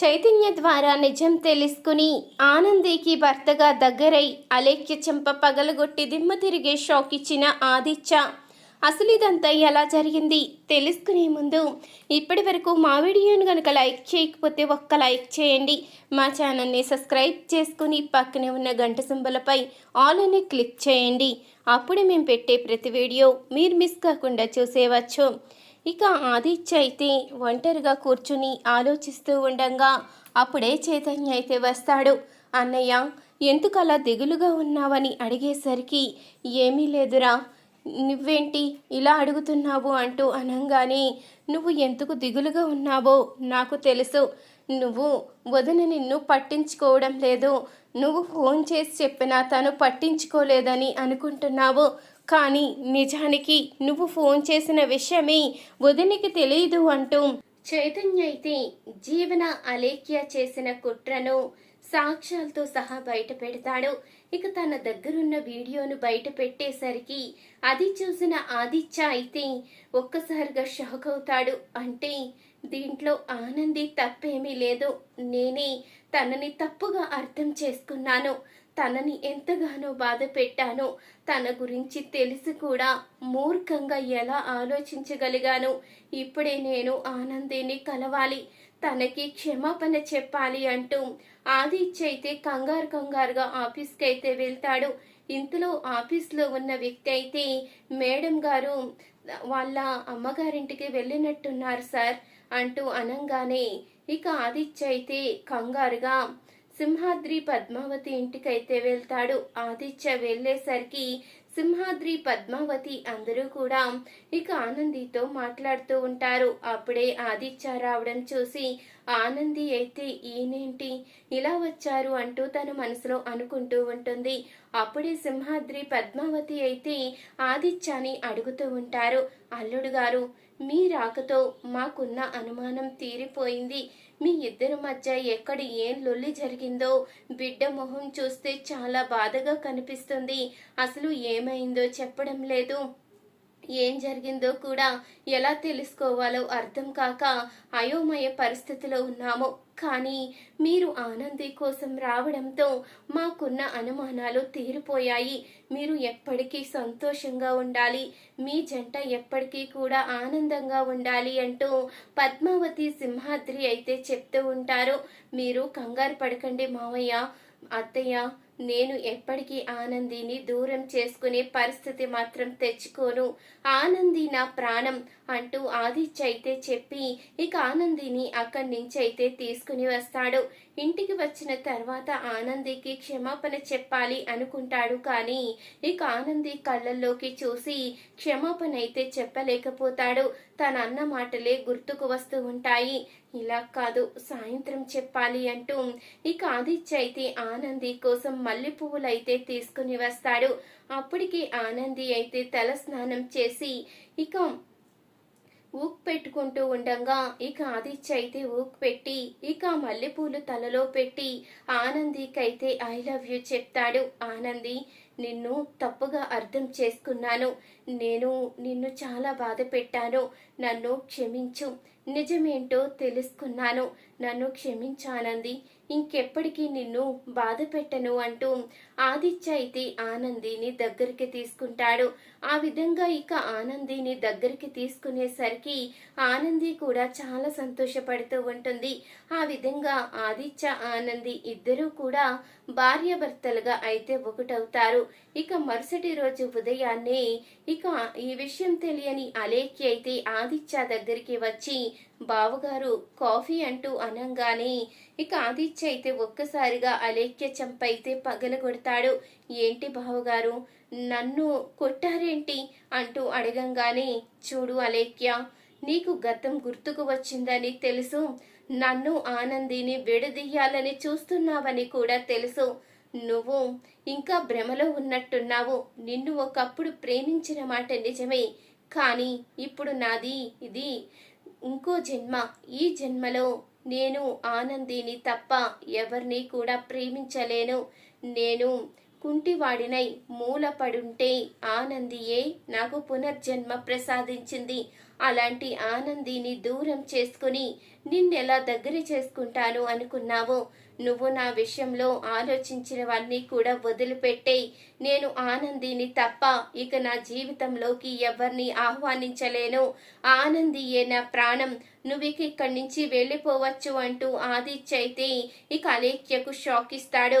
చైతన్య ద్వారా నిజం తెలుసుకుని ఆనందికి భర్తగా దగ్గరై అలేఖ్య చెంప పగలగొట్టి దిమ్మ తిరిగే షాక్ ఇచ్చిన ఆదిత్య అసలు ఇదంతా ఎలా జరిగింది? తెలుసుకునే ముందు ఇప్పటి వరకు మా వీడియోను కనుక లైక్ చేయకపోతే ఒక్క లైక్ చేయండి. మా ఛానల్ని సబ్స్క్రైబ్ చేసుకుని పక్కనే ఉన్న గంట సింబలపై ఆల్ అని క్లిక్ చేయండి. అప్పుడే మేము పెట్టే ప్రతి వీడియో మీరు మిస్ కాకుండా చూసేవచ్చు. ఇక ఆదిత్య అయితే ఒంటరిగా కూర్చుని ఆలోచిస్తూ ఉండగా అప్పుడే చైతన్య అయితే వస్తాడు. అన్నయ్య ఎందుకలా దిగులుగా ఉన్నావని అడిగేసరికి ఏమీ లేదురా నువ్వేంటి ఇలా అడుగుతున్నావు అంటూ అనంగానే నువ్వు ఎందుకు దిగులుగా ఉన్నావో నాకు తెలుసు. నువ్వు వదిన నిన్ను పట్టించుకోవడం లేదు. నువ్వు ఫోన్ చేసి చెప్పినా తను పట్టించుకోలేదని అనుకుంటున్నావు. కానీ నిజానికి నువ్వు ఫోన్ చేసిన విషయమే వదినికి తెలియదు అంటూ చైతన్య అయితే జీవన అలేఖ్య చేసిన కుట్రను సాక్ష్యాలతో సహా బయట పెడతాడు. ఇక తన దగ్గరున్న వీడియోను బయట పెట్టేసరికి అది చూసిన ఆదిత్య అయితే ఒక్కసారిగా షాక్ అవుతాడు. అంటే దీంట్లో ఆనంది తప్పేమీ లేదు. నేనే తనని తప్పుగా అర్థం చేసుకున్నాను. తనని ఎంతగానో బాధ పెట్టాను తన గురించి తెలిసి కూడా మూర్ఖంగా ఎలా ఆలోచించగలిగాను ఇప్పుడే నేను ఆనందిని కలవాలి. తనకి క్షమాపణ చెప్పాలి అంటూ ఆదిత్య అయితే కంగారు కంగారుగా ఆఫీస్కి అయితే వెళ్తాడు. ఇంతలో ఆఫీస్లో ఉన్న వ్యక్తి అయితే మేడం గారు వాళ్ళ అమ్మగారింటికి వెళ్ళినట్టున్నారు సార్ అంటూ అనంగానే ఇక ఆదిత్య అయితే కంగారుగా సింహాద్రి పద్మావతి ఇంటికైతే వెళ్తాడు. ఆదిత్య వెళ్ళేసరికి సింహాద్రి పద్మావతి అందరూ కూడా ఇక ఆనందితో మాట్లాడుతూ ఉంటారు. అప్పుడే ఆదిత్య రావడం చూసి ఆనంది అయితే ఈయనేంటి? ఇలా వచ్చారు అంటూ తన మనసులో అనుకుంటూ ఉంటుంది. అప్పుడే సింహాద్రి పద్మావతి అయితే ఆదిత్యని అడుగుతూ ఉంటారు. అల్లుడు గారు మీ రాకతో మాకున్న అనుమానం తీరిపోయింది. మీ ఇద్దరి మధ్య ఎక్కడ ఏం లొల్లి జరిగిందో బిడ్డ మొహం చూస్తే చాలా బాధగా కనిపిస్తుంది. అసలు ఏమైందో చెప్పడం లేదు. ఏం జరిగిందో కూడా ఎలా తెలుసుకోవాలో అర్థం కాక అయోమయ పరిస్థితిలో ఉన్నాము. కానీ మీరు ఆనంది కోసం రావడంతో మాకున్న అనుమానాలు తీరిపోయాయి. మీరు ఎప్పటికీ సంతోషంగా ఉండాలి. మీ జంట ఎప్పటికీ కూడా ఆనందంగా ఉండాలి అంటూ పద్మావతి సింహాద్రి అయితే చెప్తూ ఉంటారు. మీరు కంగారు పడకండి మావయ్య అత్తయ్య నేను ఎప్పటికీ ఆనందిని దూరం చేసుకునే పరిస్థితి మాత్రం తెచ్చుకోను. ఆనంది నా ప్రాణం అంటూ ఆదిత్య అయితే చెప్పి ఇక ఆనందిని అక్కడి నుంచి అయితే తీసుకుని వస్తాడు. ఇంటికి వచ్చిన తర్వాత ఆనందికి క్షమాపణ చెప్పాలి అనుకుంటాడు కానీ ఇక ఆనంది కళ్ళల్లోకి చూసి క్షమాపణ అయితే చెప్పలేకపోతాడు. తన అన్న మాటలే గుర్తుకు వస్తూ ఉంటాయి. ఇలా కాదు సాయంత్రం చెప్పాలి అంటూ ఇక ఆదిత్య అయితే ఆనంది కోసం మల్లె పువ్వులైతే అయితే తీసుకుని వస్తాడు. అప్పటికి ఆనంది అయితే తల స్నానం చేసి ఇక ఊక్ పెట్టుకుంటూ ఉండగా ఇక ఆదిత్య అయితే ఊక్ పెట్టి ఇక మల్లెపూలు తలలో పెట్టి ఆనందికైతే ఐ లవ్ యూ చెప్తాడు. ఆనంది నిన్ను తప్పుగా అర్థం చేసుకున్నాను. నేను నిన్ను చాలా బాధ పెట్టాను నన్ను క్షమించు. నిజమేంటో తెలుసుకున్నాను. నన్ను క్షమించానంది. ఇంకెప్పటికీ నిన్ను బాధ పెట్టను అంటూ ఆదిత్య అయితే ఆనందిని దగ్గరికి తీసుకుంటాడు. ఆ విధంగా ఇక ఆనందిని దగ్గరికి తీసుకునేసరికి ఆనంది కూడా చాలా సంతోషపడుతూ ఉంటుంది. ఆ విధంగా ఆదిత్య ఆనంది ఇద్దరూ కూడా భార్యాభర్తలుగా అయితే ఒకటవుతారు. ఇక మరుసటి రోజు ఉదయాన్నే ఇక ఈ విషయం తెలియని అలేఖ్య అయితే ఆదిత్య దగ్గరికి వచ్చి బావగారు కాఫీ అంటూ అనంగానే ఇక ఆదిత్య అయితే ఒక్కసారిగా అలేఖ్య చంపైతే పగలగొడతాడు. ఏంటి బావగారు? నన్ను కొట్టారేంటి? అంటూ అడగంగానే చూడు అలేఖ్య నీకు గతం గుర్తుకు వచ్చిందని తెలుసు. నన్ను ఆనందిని విడదీయాలని చూస్తున్నావని కూడా తెలుసు. నువ్వు ఇంకా భ్రమలో ఉన్నట్టున్నావు. నిన్ను ఒకప్పుడు ప్రేమించిన మాట నిజమే. కానీ ఇప్పుడు నాది ఇది. ఇంకో జన్మ ఈ జన్మలో నేను ఆనందిని తప్ప ఎవరిని కూడా ప్రేమించలేను. నేను కుంటివాడినై మూలపడుంటే ఆనందియే నాకు పునర్జన్మ ప్రసాదించింది. అలాంటి ఆనందిని దూరం చేసుకుని నిన్నెలా దగ్గర చేసుకుంటాను అనుకున్నావో? నువ్వు నా విషయంలో ఆలోచించినవన్నీ కూడా వదిలిపెట్టేయి. నేను ఆనందిని తప్ప ఇక నా జీవితంలోకి ఎవరిని ఆహ్వానించలేను. ఆనందియే నా ప్రాణం? నువ్వు ఇక్కడి నుంచి వెళ్ళిపోవచ్చు అంటూ ఆదిత్య అయితే ఇక అలేఖ్యకు షాక్ ఇస్తాడు.